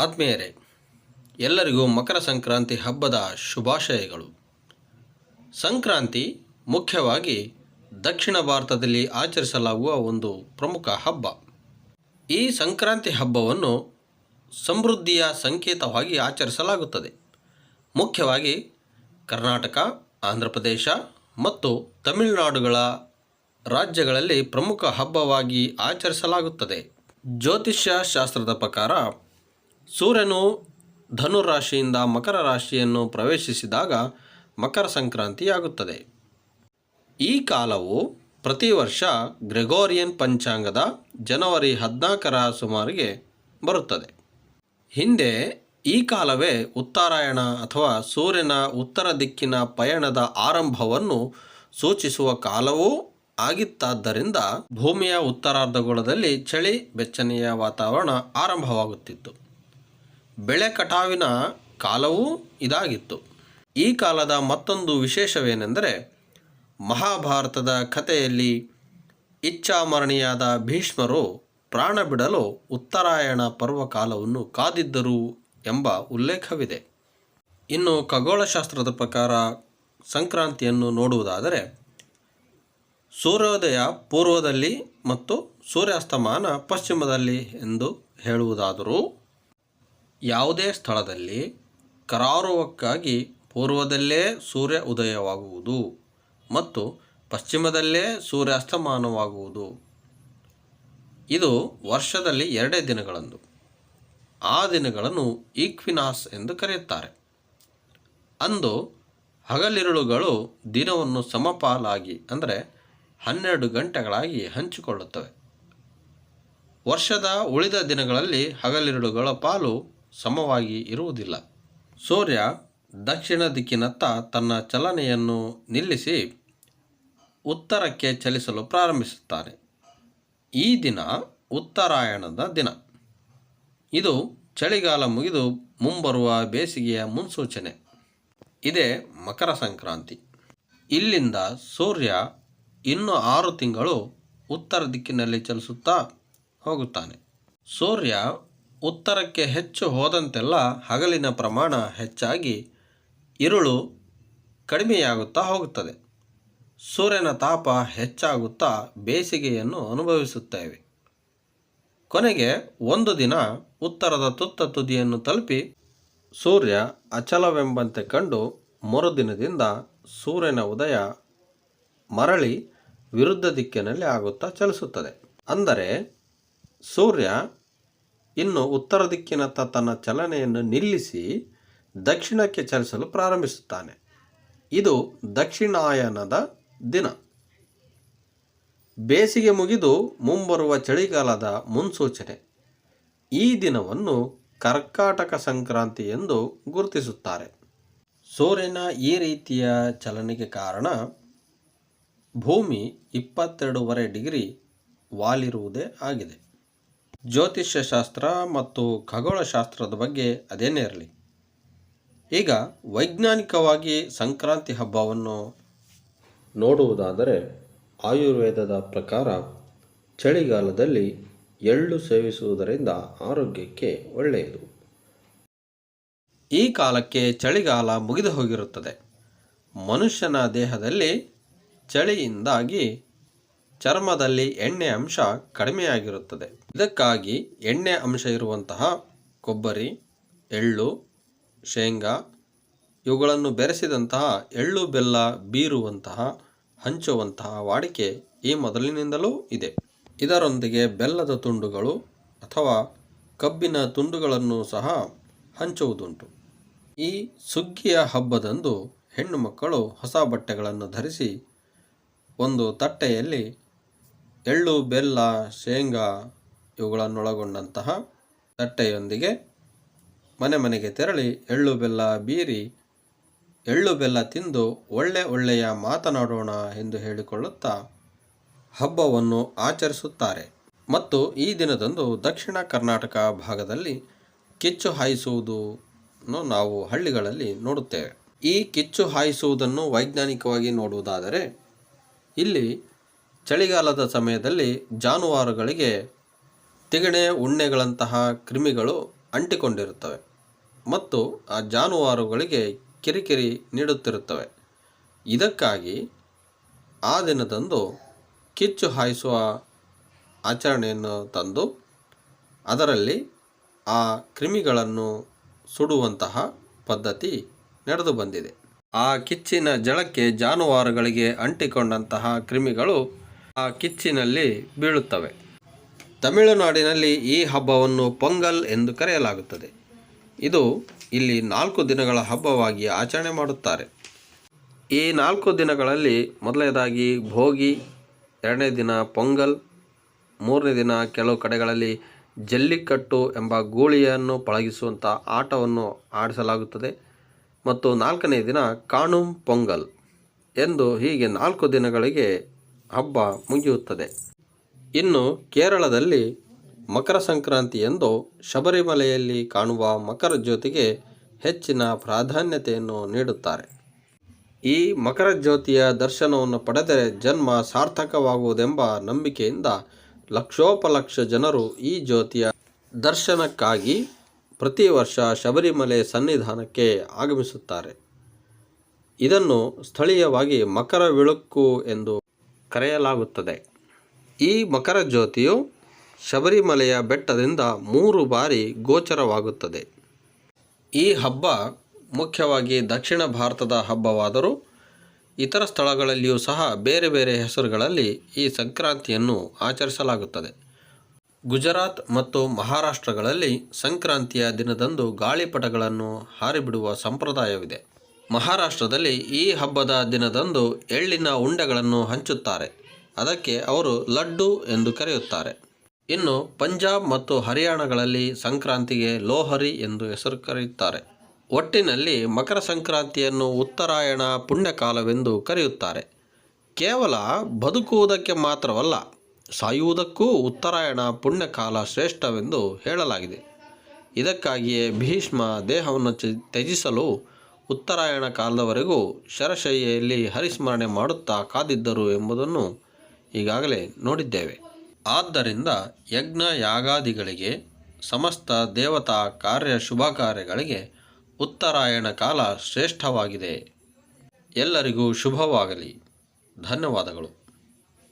ಆತ್ಮೀಯರೇ, ಎಲ್ಲರಿಗೂ ಮಕರ ಸಂಕ್ರಾಂತಿ ಹಬ್ಬದ ಶುಭಾಶಯಗಳು. ಸಂಕ್ರಾಂತಿ ಮುಖ್ಯವಾಗಿ ದಕ್ಷಿಣ ಭಾರತದಲ್ಲಿ ಆಚರಿಸಲಾಗುವ ಒಂದು ಪ್ರಮುಖ ಹಬ್ಬ. ಈ ಸಂಕ್ರಾಂತಿ ಹಬ್ಬವನ್ನು ಸಮೃದ್ಧಿಯ ಸಂಕೇತವಾಗಿ ಆಚರಿಸಲಾಗುತ್ತದೆ. ಮುಖ್ಯವಾಗಿ ಕರ್ನಾಟಕ ಆಂಧ್ರ ಪ್ರದೇಶ ಮತ್ತು ತಮಿಳುನಾಡುಗಳ ರಾಜ್ಯಗಳಲ್ಲಿ ಪ್ರಮುಖ ಹಬ್ಬವಾಗಿ ಆಚರಿಸಲಾಗುತ್ತದೆ. ಜ್ಯೋತಿಷ್ಯ ಶಾಸ್ತ್ರದ ಪ್ರಕಾರ ಸೂರ್ಯನು ಧನುರಾಶಿಯಿಂದ ಮಕರ ರಾಶಿಯನ್ನು ಪ್ರವೇಶಿಸಿದಾಗ ಮಕರ ಸಂಕ್ರಾಂತಿಯಾಗುತ್ತದೆ. ಈ ಕಾಲವು ಪ್ರತಿ ವರ್ಷ ಗ್ರೆಗೋರಿಯನ್ ಪಂಚಾಂಗದ ಜನವರಿ ಹದಿನಾಲ್ಕರ ಸುಮಾರಿಗೆ ಬರುತ್ತದೆ. ಹಿಂದೆ ಈ ಕಾಲವೇ ಉತ್ತರಾಯಣ ಅಥವಾ ಸೂರ್ಯನ ಉತ್ತರ ದಿಕ್ಕಿನ ಪಯಣದ ಆರಂಭವನ್ನು ಸೂಚಿಸುವ ಕಾಲವೂ ಆಗಿತ್ತಾದ್ದರಿಂದ ಭೂಮಿಯ ಉತ್ತರಾರ್ಧಗೋಳದಲ್ಲಿ ಚಳಿ, ಬೆಚ್ಚನೆಯ ವಾತಾವರಣ ಆರಂಭವಾಗುತ್ತಿತ್ತು. ಬೆಳೆ ಕಟಾವಿನ ಕಾಲವೂ ಇದಾಗಿತ್ತು. ಈ ಕಾಲದ ಮತ್ತೊಂದು ವಿಶೇಷವೇನೆಂದರೆ, ಮಹಾಭಾರತದ ಕಥೆಯಲ್ಲಿ ಇಚ್ಛಾಮರಣಿಯಾದ ಭೀಷ್ಮರು ಪ್ರಾಣ ಬಿಡಲು ಉತ್ತರಾಯಣ ಪರ್ವಕಾಲವನ್ನು ಕಾದಿದ್ದರು ಎಂಬ ಉಲ್ಲೇಖವಿದೆ. ಇನ್ನು ಖಗೋಳಶಾಸ್ತ್ರದ ಪ್ರಕಾರ ಸಂಕ್ರಾಂತಿಯನ್ನು ನೋಡುವುದಾದರೆ, ಸೂರ್ಯೋದಯ ಪೂರ್ವದಲ್ಲಿ ಮತ್ತು ಸೂರ್ಯಾಸ್ತಮಾನ ಪಶ್ಚಿಮದಲ್ಲಿ ಎಂದು ಹೇಳುವುದಾದರೂ ಯಾವುದೇ ಸ್ಥಳದಲ್ಲಿ ಕರಾರುವಕ್ಕಾಗಿ ಪೂರ್ವದಲ್ಲೇ ಸೂರ್ಯ ಉದಯವಾಗುವುದು ಮತ್ತು ಪಶ್ಚಿಮದಲ್ಲೇ ಸೂರ್ಯಾಸ್ತಮಾನವಾಗುವುದು ಇದು ವರ್ಷದಲ್ಲಿ ಎರಡೇ ದಿನಗಳಂದು. ಆ ದಿನಗಳನ್ನು ಈಕ್ವಿನಾಸ್ ಎಂದು ಕರೆಯುತ್ತಾರೆ. ಅಂದು ಹಗಲಿರುಳುಗಳು ದಿನವನ್ನು ಸಮಪಾಲಾಗಿ ಅಂದರೆ ಹನ್ನೆರಡು ಗಂಟೆಗಳಾಗಿ ಹಂಚಿಕೊಳ್ಳುತ್ತವೆ. ವರ್ಷದ ಉಳಿದ ದಿನಗಳಲ್ಲಿ ಹಗಲಿರುಳುಗಳ ಪಾಲು ಸಮವಾಗಿ ಇರುವುದಿಲ್ಲ. ಸೂರ್ಯ ದಕ್ಷಿಣ ದಿಕ್ಕಿನತ್ತ ತನ್ನ ಚಲನೆಯನ್ನು ನಿಲ್ಲಿಸಿ ಉತ್ತರಕ್ಕೆ ಚಲಿಸಲು ಪ್ರಾರಂಭಿಸುತ್ತಾನೆ. ಈ ದಿನ ಉತ್ತರಾಯಣದ ದಿನ. ಇದು ಚಳಿಗಾಲ ಮುಗಿದು ಮುಂಬರುವ ಬೇಸಿಗೆಯ ಮುನ್ಸೂಚನೆ. ಇದೇ ಮಕರ ಸಂಕ್ರಾಂತಿ. ಇಲ್ಲಿಂದ ಸೂರ್ಯ ಇನ್ನು ಆರು ತಿಂಗಳು ಉತ್ತರ ದಿಕ್ಕಿನಲ್ಲಿ ಚಲಿಸುತ್ತಾ ಹೋಗುತ್ತಾನೆ. ಸೂರ್ಯ ಉತ್ತರಕ್ಕೆ ಹೆಚ್ಚು ಹೋದಂತೆಲ್ಲ ಹಗಲಿನ ಪ್ರಮಾಣ ಹೆಚ್ಚಾಗಿ ಇರುಳು ಕಡಿಮೆಯಾಗುತ್ತಾ ಹೋಗುತ್ತದೆ. ಸೂರ್ಯನ ತಾಪ ಹೆಚ್ಚಾಗುತ್ತಾ ಬೇಸಿಗೆಯನ್ನು ಅನುಭವಿಸುತ್ತೇವೆ. ಕೊನೆಗೆ ಒಂದು ದಿನ ಉತ್ತರದ ತುತ್ತ ತುದಿಯನ್ನು ತಲುಪಿ ಸೂರ್ಯ ಅಚಲವೆಂಬಂತೆ ಕಂಡು ಮರುದಿನದಿಂದ ಸೂರ್ಯನ ಉದಯ ಮರಳಿ ವಿರುದ್ಧ ದಿಕ್ಕಿನಲ್ಲಿ ಆಗುತ್ತಾ ಚಲಿಸುತ್ತದೆ. ಅಂದರೆ ಸೂರ್ಯ ಇನ್ನು ಉತ್ತರ ದಿಕ್ಕಿನತ್ತ ತನ್ನ ಚಲನೆಯನ್ನು ನಿಲ್ಲಿಸಿ ದಕ್ಷಿಣಕ್ಕೆ ಚಲಿಸಲು ಪ್ರಾರಂಭಿಸುತ್ತಾನೆ. ಇದು ದಕ್ಷಿಣಾಯನದ ದಿನ. ಬೇಸಿಗೆ ಮುಗಿದು ಮುಂಬರುವ ಚಳಿಗಾಲದ ಮುನ್ಸೂಚನೆ. ಈ ದಿನವನ್ನು ಕರ್ಕಾಟಕ ಸಂಕ್ರಾಂತಿ ಎಂದು ಗುರುತಿಸುತ್ತಾರೆ. ಸೂರ್ಯನ ಈ ರೀತಿಯ ಚಲನೆಗೆ ಕಾರಣ ಭೂಮಿ ಇಪ್ಪತ್ತೆರಡೂವರೆ ಡಿಗ್ರಿ ವಾಲಿರುವುದೇ ಆಗಿದೆ. ಜ್ಯೋತಿಷ್ಯ ಶಾಸ್ತ್ರ ಮತ್ತು ಖಗೋಳಶಾಸ್ತ್ರದ ಬಗ್ಗೆ ಅದೇನೇ ಇರಲಿ. ಈಗ ವೈಜ್ಞಾನಿಕವಾಗಿ ಸಂಕ್ರಾಂತಿ ಹಬ್ಬವನ್ನು ನೋಡುವುದಾದರೆ ಆಯುರ್ವೇದದ ಪ್ರಕಾರ ಚಳಿಗಾಲದಲ್ಲಿ ಎಳ್ಳು ಸೇವಿಸುವುದರಿಂದ ಆರೋಗ್ಯಕ್ಕೆ ಒಳ್ಳೆಯದು. ಈ ಕಾಲಕ್ಕೆ ಚಳಿಗಾಲ ಮುಗಿದು ಹೋಗಿರುತ್ತದೆ ಮನುಷ್ಯನ ದೇಹದಲ್ಲಿ ಚಳಿಯಿಂದಾಗಿ ಚರ್ಮದಲ್ಲಿ ಎಣ್ಣೆ ಅಂಶ ಕಡಿಮೆಯಾಗಿರುತ್ತದೆ. ಇದಕ್ಕಾಗಿ ಎಣ್ಣೆ ಅಂಶ ಇರುವಂತಹ ಕೊಬ್ಬರಿ, ಎಳ್ಳು, ಶೇಂಗಾ ಇವುಗಳನ್ನು ಬೆರೆಸಿದಂತಹ ಎಳ್ಳು ಬೆಲ್ಲ ಬೀರುವಂತಹ, ಹಂಚುವಂತಹ ವಾಡಿಕೆ ಈ ಮೊದಲಿನಿಂದಲೂ ಇದೆ. ಇದರೊಂದಿಗೆ ಬೆಲ್ಲದ ತುಂಡುಗಳು ಅಥವಾ ಕಬ್ಬಿನ ತುಂಡುಗಳನ್ನು ಸಹ ಹಂಚುವುದುಂಟು. ಈ ಸುಗ್ಗಿಯ ಹಬ್ಬದಂದು ಹೆಣ್ಣು ಮಕ್ಕಳು ಹೊಸ ಬಟ್ಟೆಗಳನ್ನು ಧರಿಸಿ ಒಂದು ತಟ್ಟೆಯಲ್ಲಿ ಎಳ್ಳು, ಬೆಲ್ಲ, ಶೇಂಗಾ ಇವುಗಳನ್ನೊಳಗೊಂಡಂತಹ ತಟ್ಟೆಯೊಂದಿಗೆ ಮನೆ ಮನೆಗೆ ತೆರಳಿ ಎಳ್ಳು, ಬೆಲ್ಲ ಬೀರಿ ಎಳ್ಳು, ಬೆಲ್ಲ ತಿಂದು ಒಳ್ಳೆ ಒಳ್ಳೆಯ ಮಾತನಾಡೋಣ ಎಂದು ಹೇಳಿಕೊಳ್ಳುತ್ತಾ ಹಬ್ಬವನ್ನು ಆಚರಿಸುತ್ತಾರೆ. ಮತ್ತು ಈ ದಿನದಂದು ದಕ್ಷಿಣ ಕರ್ನಾಟಕ ಭಾಗದಲ್ಲಿ ಕಿಚ್ಚು ಹಾಯಿಸುವುದನ್ನು ನಾವು ಹಳ್ಳಿಗಳಲ್ಲಿ ನೋಡುತ್ತೇವೆ. ಈ ಕಿಚ್ಚು ಹಾಯಿಸುವುದನ್ನು ವೈಜ್ಞಾನಿಕವಾಗಿ ನೋಡುವುದಾದರೆ ಇಲ್ಲಿ ಚಳಿಗಾಲದ ಸಮಯದಲ್ಲಿ ಜಾನುವಾರುಗಳಿಗೆ ತಿಗಣೆ ಉಣ್ಣೆಗಳಂತಹ ಕ್ರಿಮಿಗಳು ಅಂಟಿಕೊಂಡಿರುತ್ತವೆ ಮತ್ತು ಆ ಜಾನುವಾರುಗಳಿಗೆ ಕಿರಿಕಿರಿ ನೀಡುತ್ತಿರುತ್ತವೆ. ಇದಕ್ಕಾಗಿ ಆ ದಿನದಂದು ಕಿಚ್ಚು ಹಾಯಿಸುವ ಆಚರಣೆಯನ್ನು ತಂದು ಅದರಲ್ಲಿ ಆ ಕ್ರಿಮಿಗಳನ್ನು ಸುಡುವಂತಹ ಪದ್ಧತಿ ನಡೆದು ಬಂದಿದೆ. ಆ ಕಿಚ್ಚಿನ ಜಳಕ್ಕೆ ಜಾನುವಾರುಗಳಿಗೆ ಅಂಟಿಕೊಂಡಂತಹ ಕ್ರಿಮಿಗಳು ಆ ಕಿಚ್ಚಿನಲ್ಲಿ ಬೀಳುತ್ತವೆ. ತಮಿಳುನಾಡಿನಲ್ಲಿ ಈ ಹಬ್ಬವನ್ನು ಪೊಂಗಲ್ ಎಂದು ಕರೆಯಲಾಗುತ್ತದೆ. ಇದು ಇಲ್ಲಿ ನಾಲ್ಕು ದಿನಗಳ ಹಬ್ಬವಾಗಿ ಆಚರಣೆ ಮಾಡುತ್ತಾರೆ. ಈ ನಾಲ್ಕು ದಿನಗಳಲ್ಲಿ ಮೊದಲನೇದಾಗಿ ಭೋಗಿ, ಎರಡನೇ ದಿನ ಪೊಂಗಲ್, ಮೂರನೇ ದಿನ ಕೆಲವು ಕಡೆಗಳಲ್ಲಿ ಜಲ್ಲಿಕಟ್ಟು ಎಂಬ ಗೂಳಿಯನ್ನು ಪಳಗಿಸುವಂಥ ಆಟವನ್ನು ಆಡಿಸಲಾಗುತ್ತದೆ ಮತ್ತು ನಾಲ್ಕನೇ ದಿನ ಕಾಣುಂ ಪೊಂಗಲ್ ಎಂದು ಹೀಗೆ ನಾಲ್ಕು ದಿನಗಳಿಗೆ ಹಬ್ಬ ಮುಗಿಯುತ್ತದೆ. ಇನ್ನು ಕೇರಳದಲ್ಲಿ ಮಕರ ಸಂಕ್ರಾಂತಿ ಎಂದು ಶಬರಿಮಲೆಯಲ್ಲಿ ಕಾಣುವ ಮಕರ ಜ್ಯೋತಿಗೆ ಹೆಚ್ಚಿನ ಪ್ರಾಧಾನ್ಯತೆಯನ್ನು ನೀಡುತ್ತಾರೆ. ಈ ಮಕರ ಜ್ಯೋತಿಯ ದರ್ಶನವನ್ನು ಪಡೆದರೆ ಜನ್ಮ ಸಾರ್ಥಕವಾಗುವುದೆಂಬ ನಂಬಿಕೆಯಿಂದ ಲಕ್ಷೋಪಲಕ್ಷ ಜನರು ಈ ಜ್ಯೋತಿಯ ದರ್ಶನಕ್ಕಾಗಿ ಪ್ರತಿ ವರ್ಷ ಶಬರಿಮಲೆ ಸನ್ನಿಧಾನಕ್ಕೆ ಆಗಮಿಸುತ್ತಾರೆ. ಇದನ್ನು ಸ್ಥಳೀಯವಾಗಿ ಮಕರ ವಿಳುಕ್ಕು ಎಂದು ಕರೆಯಲಾಗುತ್ತದೆ. ಈ ಮಕರ ಜ್ಯೋತಿಯು ಶಬರಿಮಲೆಯ ಬೆಟ್ಟದಿಂದ ಮೂರು ಬಾರಿ ಗೋಚರವಾಗುತ್ತದೆ. ಈ ಹಬ್ಬ ಮುಖ್ಯವಾಗಿ ದಕ್ಷಿಣ ಭಾರತದ ಹಬ್ಬವಾದರೂ ಇತರ ಸ್ಥಳಗಳಲ್ಲಿಯೂ ಸಹ ಬೇರೆ ಬೇರೆ ಹೆಸರುಗಳಲ್ಲಿ ಈ ಸಂಕ್ರಾಂತಿಯನ್ನು ಆಚರಿಸಲಾಗುತ್ತದೆ. ಗುಜರಾತ್ ಮತ್ತು ಮಹಾರಾಷ್ಟ್ರಗಳಲ್ಲಿ ಸಂಕ್ರಾಂತಿಯ ದಿನದಂದು ಗಾಳಿಪಟಗಳನ್ನು ಹಾರಿಬಿಡುವ ಸಂಪ್ರದಾಯವಿದೆ. ಮಹಾರಾಷ್ಟ್ರದಲ್ಲಿ ಈ ಹಬ್ಬದ ದಿನದಂದು ಎಳ್ಳಿನ ಉಂಡೆಗಳನ್ನು ಹಂಚುತ್ತಾರೆ. ಅದಕ್ಕೆ ಅವರು ಲಡ್ಡು ಎಂದು ಕರೆಯುತ್ತಾರೆ. ಇನ್ನು ಪಂಜಾಬ್ ಮತ್ತು ಹರಿಯಾಣಗಳಲ್ಲಿ ಸಂಕ್ರಾಂತಿಗೆ ಲೋಹರಿ ಎಂದು ಹೆಸರು ಕರೆಯುತ್ತಾರೆ. ಒಟ್ಟಿನಲ್ಲಿ ಮಕರ ಸಂಕ್ರಾಂತಿಯನ್ನು ಉತ್ತರಾಯಣ ಪುಣ್ಯಕಾಲವೆಂದು ಕರೆಯುತ್ತಾರೆ. ಕೇವಲ ಬದುಕುವುದಕ್ಕೆ ಮಾತ್ರವಲ್ಲ, ಸಾಯುವುದಕ್ಕೂ ಉತ್ತರಾಯಣ ಪುಣ್ಯಕಾಲ ಶ್ರೇಷ್ಠವೆಂದು ಹೇಳಲಾಗಿದೆ. ಇದಕ್ಕಾಗಿಯೇ ಭೀಷ್ಮ ದೇಹವನ್ನು ತ್ಯ- ತ್ಯಜಿಸಲು ಉತ್ತರಾಯಣ ಕಾಲದವರೆಗೂ ಶರಶಯ್ಯೆಯಲ್ಲಿ ಹರಿಸ್ಮರಣೆ ಮಾಡುತ್ತಾ ಕಾದಿದ್ದರು ಎಂಬುದನ್ನು ಈಗಾಗಲೇ ನೋಡಿದ್ದೇವೆ. ಆದ್ದರಿಂದ ಯಜ್ಞ ಯಾಗಾದಿಗಳಿಗೆ, ಸಮಸ್ತ ದೇವತಾ ಕಾರ್ಯ ಶುಭ ಕಾರ್ಯಗಳಿಗೆ ಉತ್ತರಾಯಣ ಕಾಲ ಶ್ರೇಷ್ಠವಾಗಿದೆ. ಎಲ್ಲರಿಗೂ ಶುಭವಾಗಲಿ. ಧನ್ಯವಾದಗಳು.